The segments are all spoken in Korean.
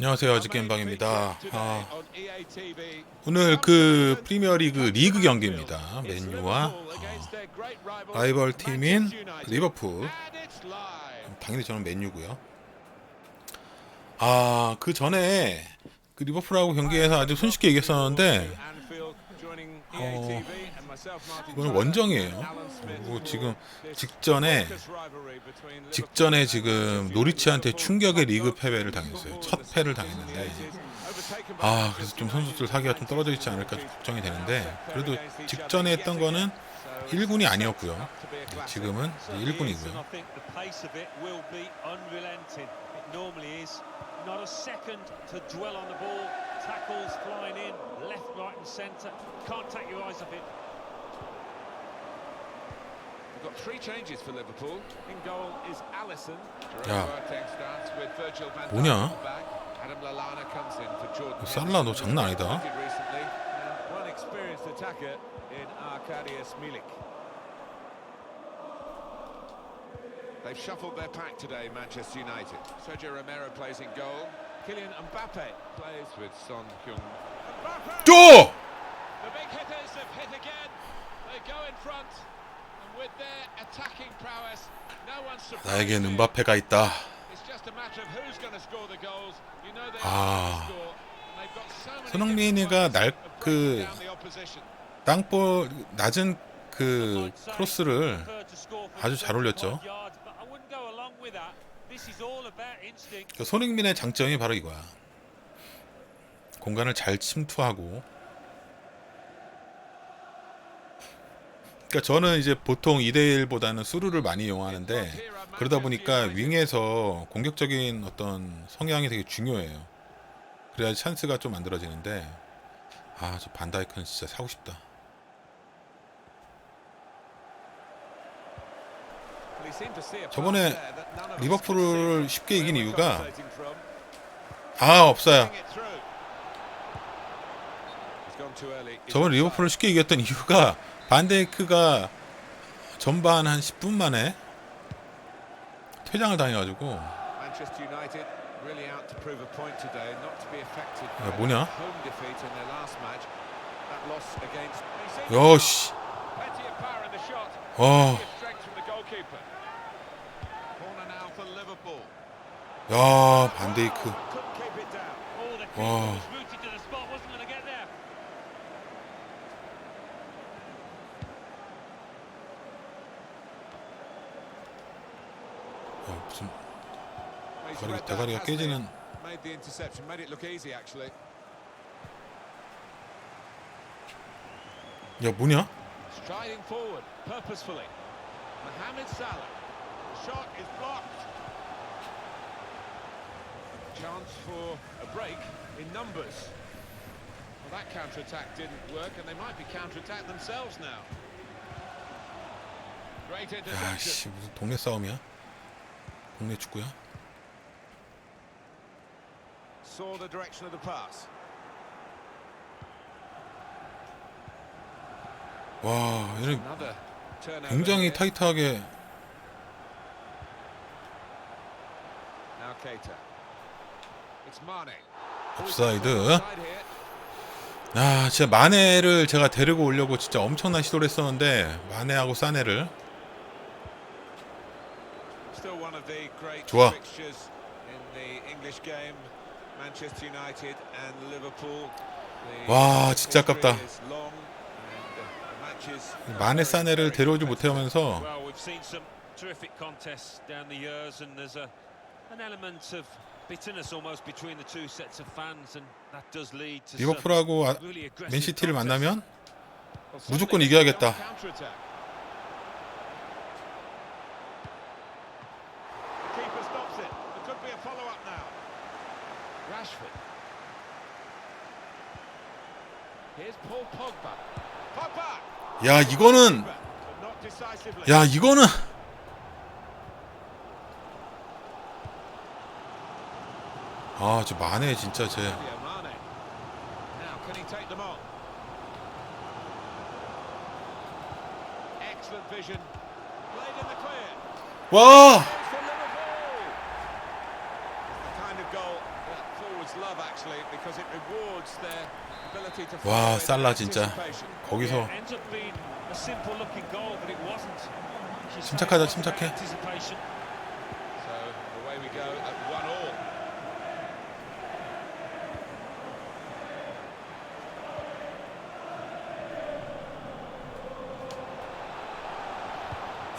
안녕하세요. 아직겜방입니다. 아, 오늘 그 프리미어리그 리그 경기입니다. 맨유와 어, 라이벌 팀인 리버풀. 당연히 저는 맨유고요. 아그 전에 그 리버풀하고 경기에서 아주 손쉽게 이겼었는데 어, 이거는 원정이에요 그리고 지금 직전에 직전에 지금 노리치한테 충격의 리그 패배를 당했어요. 첫 패를 당했는데 아 그래서 좀 선수들 사기가 좀 떨어져 있지 않을까 좀 걱정이 되는데 그래도 직전에 했던 거는 1군이 아니었고요. 네, 지금은 1군이고요. We've got three changes for Liverpool. In goal is Allison. 야. Boateng starts with Virgil van Dijk 뭐냐? at the back. Adam Lallana comes in for Jordan. 살라 너 장난 아니다. Henderson, recently. And one experienced attacker in Arkadiusz Milik. They've shuffled their pack today, Manchester United. Sergio Romero plays in goal. Kylian Mbappe. Plays with Son Heung. Mbappe! 또 The big hitters have hit again. They go in front, 나에겐. 은바페가 있다. 아. 손흥민이가 different 날 ways of 그 breaking down the opposition. 땅볼 낮은 그 크로스를 아주 잘 올렸죠. 그 손흥민의 장점이 바로 이거야. 공간을 잘 침투하고. 그러니까 저는 이제 보통 2대1보다는 수루를 많이 이용하는데 그러다 보니까 윙에서 공격적인 어떤 성향이 되게 중요해요. 그래야 찬스가 좀 만들어지는데 아 저 반다이크는 진짜 사고 싶다. 저번에 리버풀을 쉽게 이긴 이유가 아 없어요. 저번 리버풀을 쉽게 이겼던 이유가 반데이크가 전반 한 10분 만에 퇴장을 당해가지고 야, 뭐냐? 여씨. 와. 야 반데이크 Couldn't keep it down. Oh, the keeper Wow. was rooted to the spot, wasn't going to get there. 어, 무슨 read that, 대가리가? 깨지는 Made the interception, made it look easy actually. 야 뭐냐? Striding forward, purposefully. Mohamed Salah. Shot is blocked. Chance for a break in numbers. Well, that counter-attack didn't work, and they might be counter-attack themselves now. Great interception. 야씨 무슨 동네 싸움이야? 동네 축구야? Saw the direction of the pass. 와 turnover. 굉장히. 타이트하게. 옵사이드. Here. 아 진짜 마네를 제가 데리고 오려고 진짜 엄청난 시도를 했었는데 마네하고 사네를 Still one of the great 좋아. fixtures in the English game. Manchester United and Liverpool. The 와, 진짜 아깝다. uh, 마네 사네를 데려오지 못하면서 Well, we've seen some terrific contests down the years, and there's a an element of bitterness almost between the two sets of fans, and that does lead to some 리버풀하고 아- 맨시티를. 만나면 무조건 이겨야겠다. they're on counter-attack. The keeper stops it. There could be a follow-up now. Rashford. Here's Paul Pogba. Pogba! 야 이거는. 야 이거는 아저 마네 진짜 제. 와 와, 살라 진짜. 거기서 침착하다, 침착해.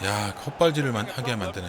야 헛발질을 하게 만드네.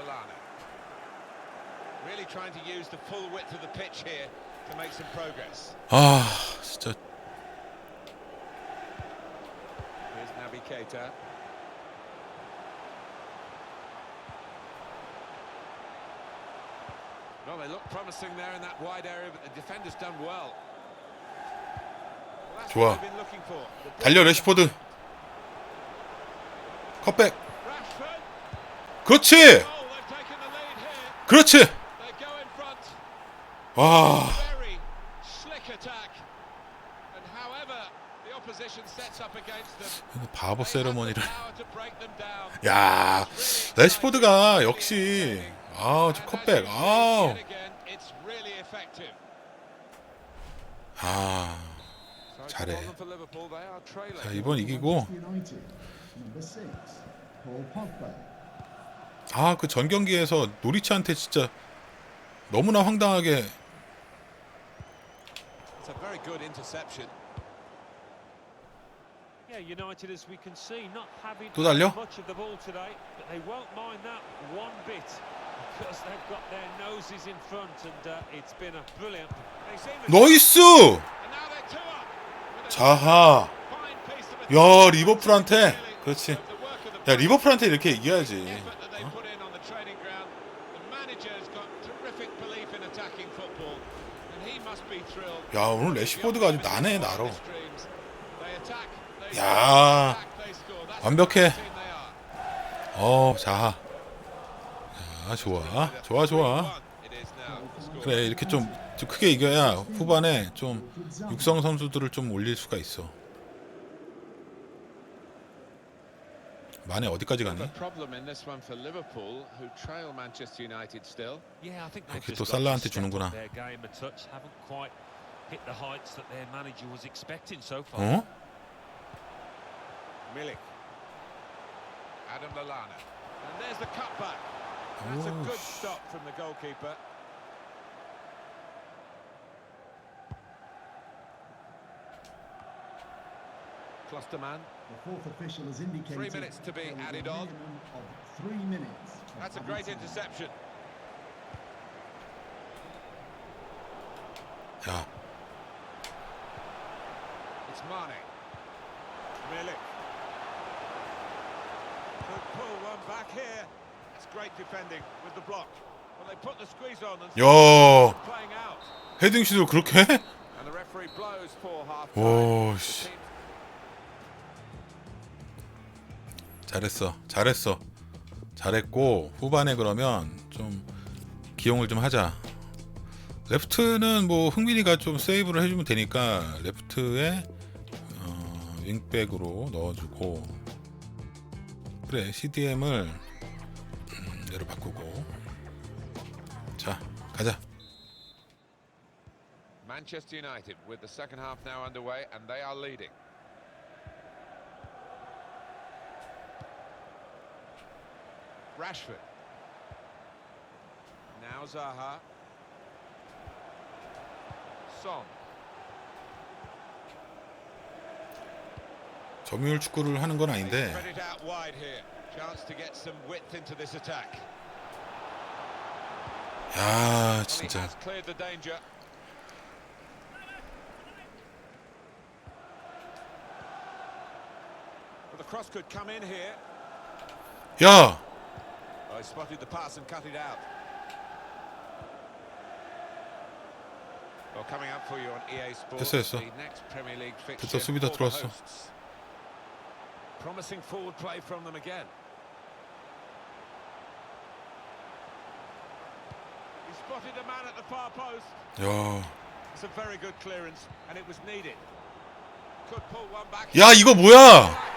Lallana. Really trying to use the full width of the pitch here to make some progress. 아 진짜 Here's Naby Keita. Well, they look promising there in that wide area, but the defender's done well. Well, that's 좋아. what they've been looking for. The 달려 레시포드. 컷백. Rashford. 그렇지. 그렇지. 와 바보 세레머니를. 야 레시포드가 역시 아 저 컷백 아우 아 잘해. 자 이번 이기고 아 그 전 경기에서 노리치한테 진짜 너무나 황당하게 또 달려? uh, a 자하 야. 리버풀한테 그렇지 야 리버풀한테 이렇게 이겨야지 effort that they put in on the training ground. The manager's got terrific belief in attacking football, and he must be thrilled. 야 오늘 레시포드가 아주 나네 나로 야. 완벽해. 어 자하 야 좋아 좋아 좋아. 그래 이렇게 좀, 좀 크게 이겨야 후반에 좀 육성 선수들을 좀 올릴 수가 있어 만에 어디까지 가니? 이렇게 또 살라한테 주는구나. Their game a touch. Haven't quite hit the heights that their manager was expecting so far. 어? Milik. Adam Lallana. And there's the cutback. That's a good stop from the goalkeeper. Klosterman. The fourth official has indicated Three minutes to be there is a added on. Of three minutes. That's a great time. interception. 야 It's Mane. Milik. Could pull one back here. That's great defending with the block. Well, they put the squeeze on and 야 playing out. 헤딩슛을 그렇게 해? And the referee blows for half 오, time. 씨. 잘했어 잘했어 잘했고 후반에 그러면 좀 기용을 좀 하자 레프트는 뭐 흥민이가 좀 세이브를 해주면 되니까 레프트에 어, 윙백으로 넣어주고 그래 CDM을 음, 얘로 바꾸고 자 가자 Manchester United with the second half now underway and they are leading. Rashford. Now Zaha. Son. 점유율 축구를 하는 건 아닌데. 야 진짜. 야 Oh, 됐어, 됐어. 됐어, 수비 다 들어왔어. Promising forward play from them again. He spotted a man at the far post. 야. It's a very good clearance, and it was needed. Could pull one back. 야 이거 뭐야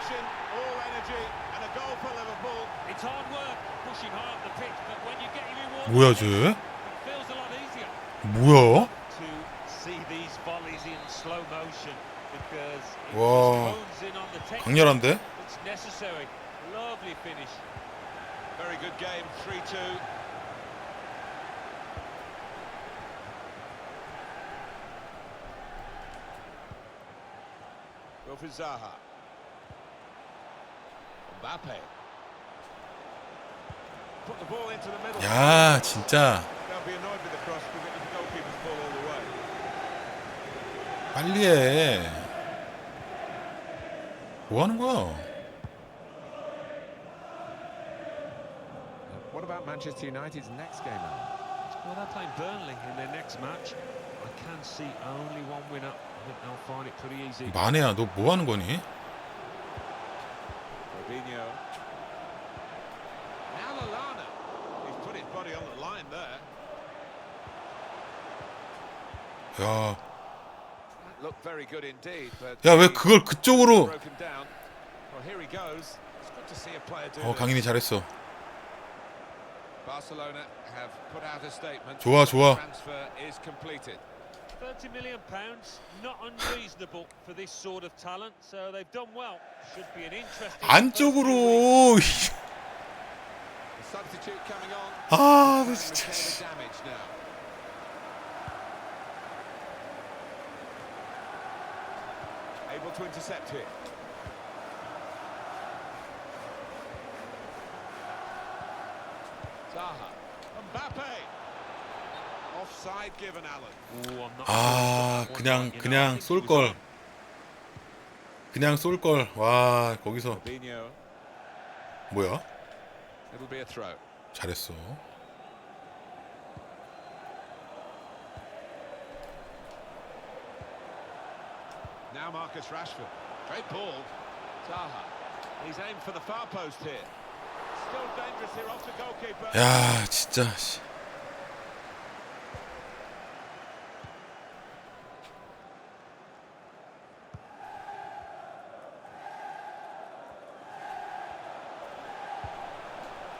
뭐야 it 쟤 feels a lot easier. 뭐야 to see these volleys in slow motion because it Wow. just hones in on the technique 강렬한데 that's necessary. Lovely finish. Very good game, 3-2. Wilfried Zaha. Mbappe. Put the ball into the middle. 야 진짜 They'll be annoyed with the cross because it was the goalkeeper's ball all the way. 빨리 해 뭐하는 거야 About Manchester United's next game, Alan? Well, they're playing Burnley in their next match. I can see only one winner. I think they'll find it pretty easy. 마네야 너 뭐 하는 거니 Robinho. Now Lallana. He's put his body on the line there. 야 That looked very good indeed, but 야왜 그걸 그쪽으로 어. 강인이 잘했어 Barcelona have put out a statement. 좋아 좋아 Transfer is completed. 30 million pounds, not unreasonable for this sort of talent. So they've done well. Should be an interesting. first few weeks. 안쪽으로 The substitute coming on. 아너 Trying to 진짜 repair 씨. the damage now. Able to intercept here. 아 그냥 그냥 think he 쏠 was 걸 on. 그냥 쏠걸 와 거기서. 뭐야 It'll be a throw. 잘했어 Now Marcus Rashford. Great ball. Zaha. He's aimed for the far post here. 야 진짜 씨.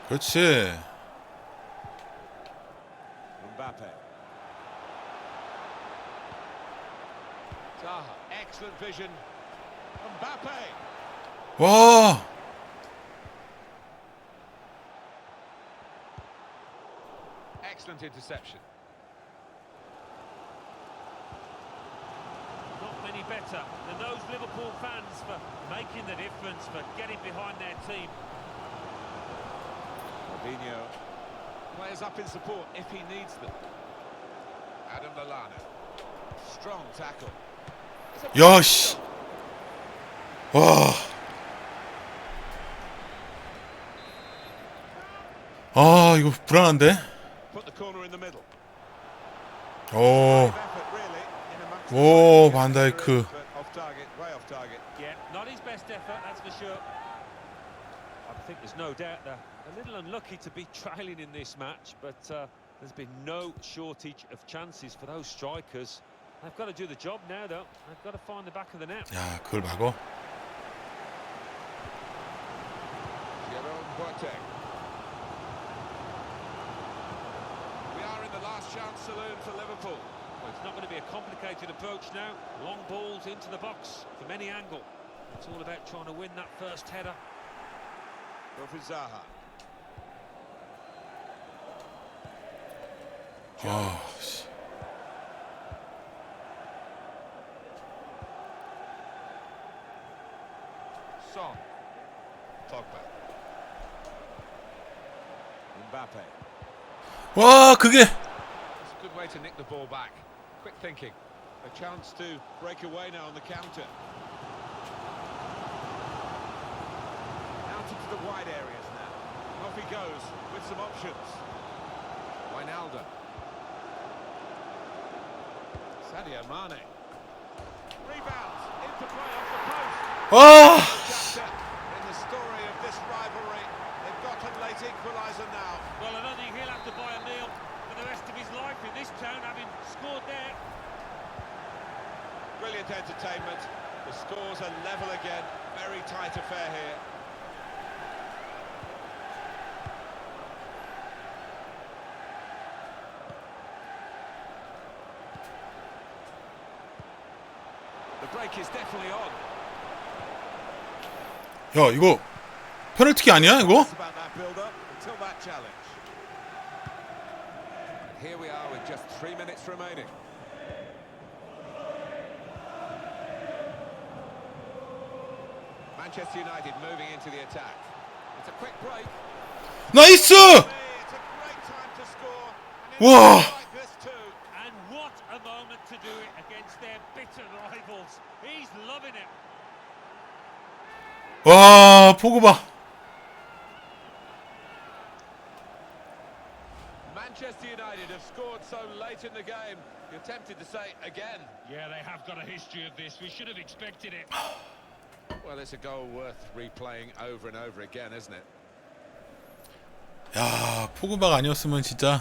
그렇지. 와 Excellent interception. Not many better than those Liverpool fans for making the difference, for getting behind their team. Fabinho. Players up in support if he needs them. Adam Lallana. Strong tackle. 야씨 와. 아 이거 불안한데 Put the corner in the middle. 오 Effort really in amongst the 오, players. 반 다이크. But off target, way off target. Yeah, not his best effort, that's for sure. I think there's no doubt they're a little unlucky to be trailing in this match, but uh, there's been no shortage of chances for those strikers. They've got to do the job now, though. They've got to find the back of the net. 야 그걸 막어 Jerome Boateng. chance saloon for Liverpool. Well, it's not going to be a complicated approach now. Long balls into the box from any angle. It's all about trying to win that first header. Wilfried Zaha. 아 씨. Son. Pogba. Mbappe. 와 그게 It's a good way to nick the ball back. Quick thinking. A chance to break away now on the counter. Out into the wide areas now. Off he goes with some options. Wijnaldum. Sadio Mane. Rebounds into play off the post. 와 Chapter in the story of this rivalry. They've got a late equaliser now. Well, I don't think he'll have to buy a meal for the rest of his life in this town, having scored there. Brilliant entertainment. The scores are level again. Very tight affair here. The break is definitely on. 야 이거 페널티킥 아니야 이거? Here we are with just three minutes remaining. Manchester United moving into the attack. It's a quick break. 나이스! Hey, it's a great time to score. And it's Wow. like this too. And what a moment to do it against their bitter rivals. He's loving it. 와 포그바 Scored so late in the game. You're tempted to say again. Yeah, they have got a history of this. We should have expected it. Well, it's a goal worth replaying over and over again, isn't it? 야 포그바가 아니었으면 진짜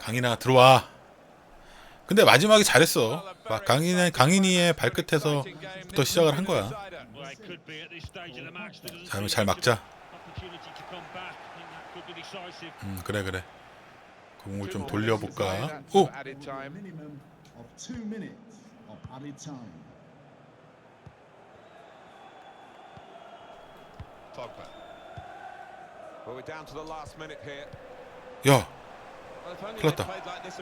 강인아 들어와 근데 마지막에 잘했어 막 강인, 강인이의 발끝에서부터 시작을 한 거야 잘, 잘 막자. 음 그래 그래 공을 좀 돌려볼까 오! 야 났다. played like this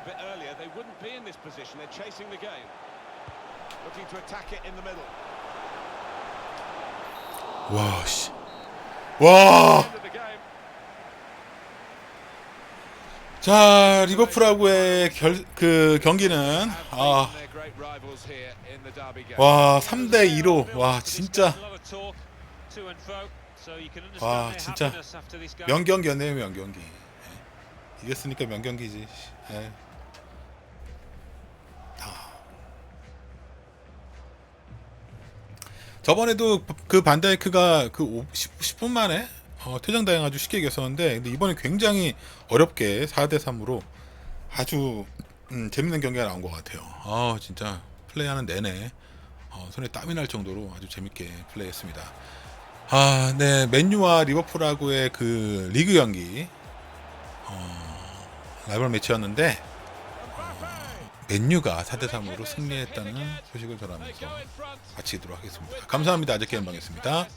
자 리버풀하고의 결, 그 경기는 아. 와 3대 2로 와 진짜 와 진짜. 명경기였네요 명경기 예. 이겼으니까 명경기지 예. 아. 저번에도 그 반다이크가 그 10, 10분 만에 어, 퇴장당해가지고 쉽게 이겼었는데 근데 이번에 굉장히 어렵게 4대 3으로 아주 음, 재밌는 경기가 나온 것 같아요. 아 진짜 플레이하는 내내 어, 손에 땀이 날 정도로 아주 재밌게 플레이했습니다. 아, 네, 맨유와 리버풀하고의 그 리그 경기 어, 라이벌 매치였는데 어, 맨유가 4대 3으로 승리했다는 소식을 전하면서 마치도록 하겠습니다. 감사합니다. 아재 게임방이었습니다.